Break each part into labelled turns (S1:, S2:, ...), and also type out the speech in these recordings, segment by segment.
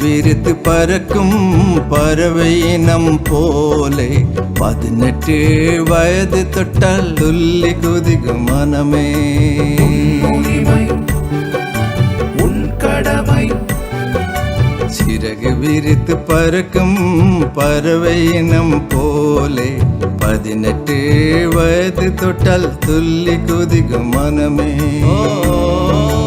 S1: விரித்து பறக்கும் பறவை இனம் போலே. பதினெட்டு வயது தொட்டால் துள்ளி குதிக்கும் மனமே.
S2: உரிமை உன் கடமை.
S1: சிறகு விரித்து பறக்கும் பறவை இனம் போலே. பதினெட்டு வயது தொட்டால் துள்ளி குதிக்கும் மனமே. உன்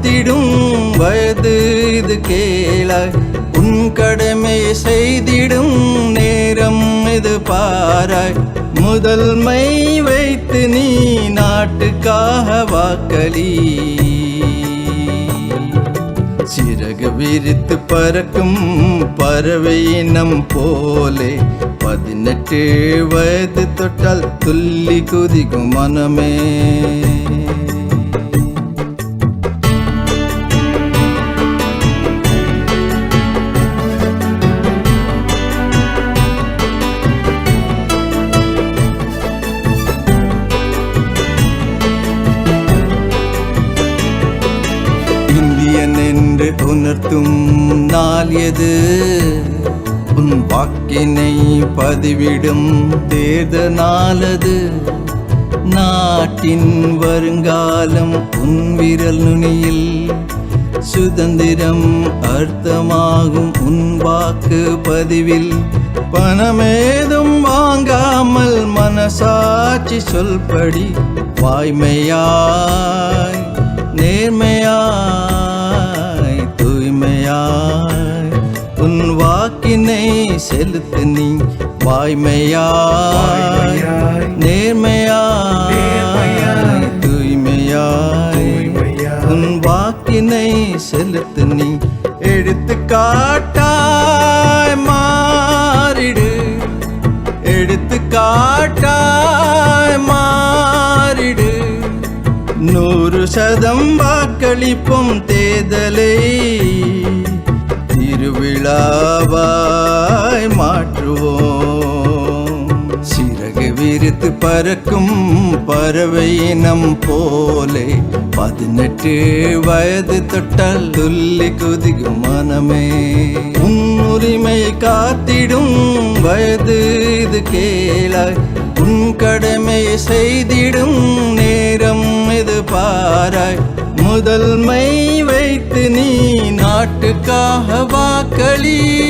S1: காத்திடும் வயது இது கேளாய் உன் கடமை செய்திடும் நேரம் இது பாராய் முதல்மை வைத்து நீ நாட்டுக்காக வாக்களி. சிறகு விரித்து பறக்கும் பறவை இனம் போலே பதினெட்டு வயது தொட்டால் துள்ளி குதிக்கும் மனமே. என்று உணர்த்தும் நாள் எது? உன் வாக்கினை பதிவிடும் தேர்த நாளது நாட்டின் வருங்காலம் உன் விரல் நுனியில் சுதந்திரம் அர்த்தமாகும் உன் வாக்கு பதிவில். பணமேதும் வாங்காமல் மனசாட்சி சொல்படி வாய்மையாய் வாக்கினை செலுத்து நீ. வாய்மையாய் நேர்மையாய் தூய்மையாய். உன் வாக்கினை செலுத்து நீ. எடுத்துக்காட்டாய் மாறிடு. எடுத்துக்காட்டாய் மாறிடு. நூறு சதம் வாக்களிப்பும் தேர்தலை விழாவாய் மாற்றுவோம். சிறகு விரித்து பறக்கும் பறவையினம் போலே பதினெட்டு வயது தொட்டால் துள்ளி குதிக்கும் மனமே. உன் உரிமையை காத்திடும் வயது இது கேளாய் உன் கடமையை செய்திடும் நேரம் இது பாராய். முதல்மை வைத்து நீ நாட்டுக்காக வாக்களி